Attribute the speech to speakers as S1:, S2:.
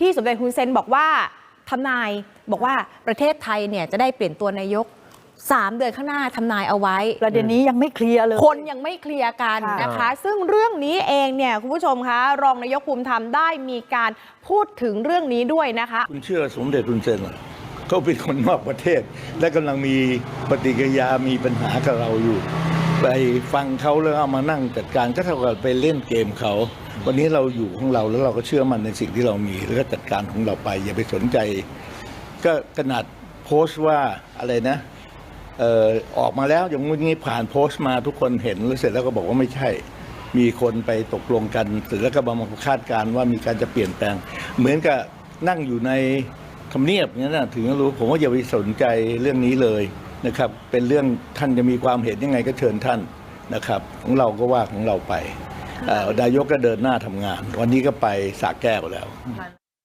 S1: ที่สมเด็จฮุนเซนบอกว่าทำนายบอกว่าประเทศไทยเนี่ยจะได้เปลี่ยนตัวนายก3เดือนข้างหน้าทำนายเอาไว้
S2: ประเด็นนี้ยังไม่เคลียร์เลย
S1: คนยังไม่เคลียร์กัน
S2: ค่ะ
S1: นะคะ ซึ่งเรื่องนี้เองเนี่ยคุณผู้ชมคะรองนายกภูมิธรรมได้มีการพูดถึงเรื่องนี้ด้วยนะคะ
S3: คุณเชื่อสมเด็จคุณเซนเหรอเขาเป็นคนนอกประเทศ และกำลังมีปฏิกิริยามีปัญหากับเราอยู่ ไปฟังเขาแล้วเอามานั่งจัดการก็เท่ากับไปเล่นเกมเขา วันนี้เราอยู่ของเราแล้วเราก็เชื่อมันในสิ่งที่เรามี แล้วก็จัดการของเราไป อย่าไปสนใจ ก็ขนาดโพสต์ว่าอะไรนะเออออกมาแล้วอย่างงี้ผ่านโพสต์มาทุกคนเห็นแล้วเสร็จแล้วก็บอกว่าไม่ใช่ มีคนไปตกลงกันเสร็จแล้วก็มาคาดการณ์ว่ามีการจะเปลี่ยนแปลง เหมือนกับนั่งอยู่ในทำเนียบอย่างนั้นนะถึงจะรู้ผมว่าอย่าไปสนใจเรื่องนี้เลย นะครับเป็นเรื่องท่านจะมีความเห็นยังไงก็เชิญท่านนะครับของเราก็ว่าของเราไปเอ่อนายกก็เดินหน้าทำงาน วันนี้ก็ไปสระแก้วแล้ว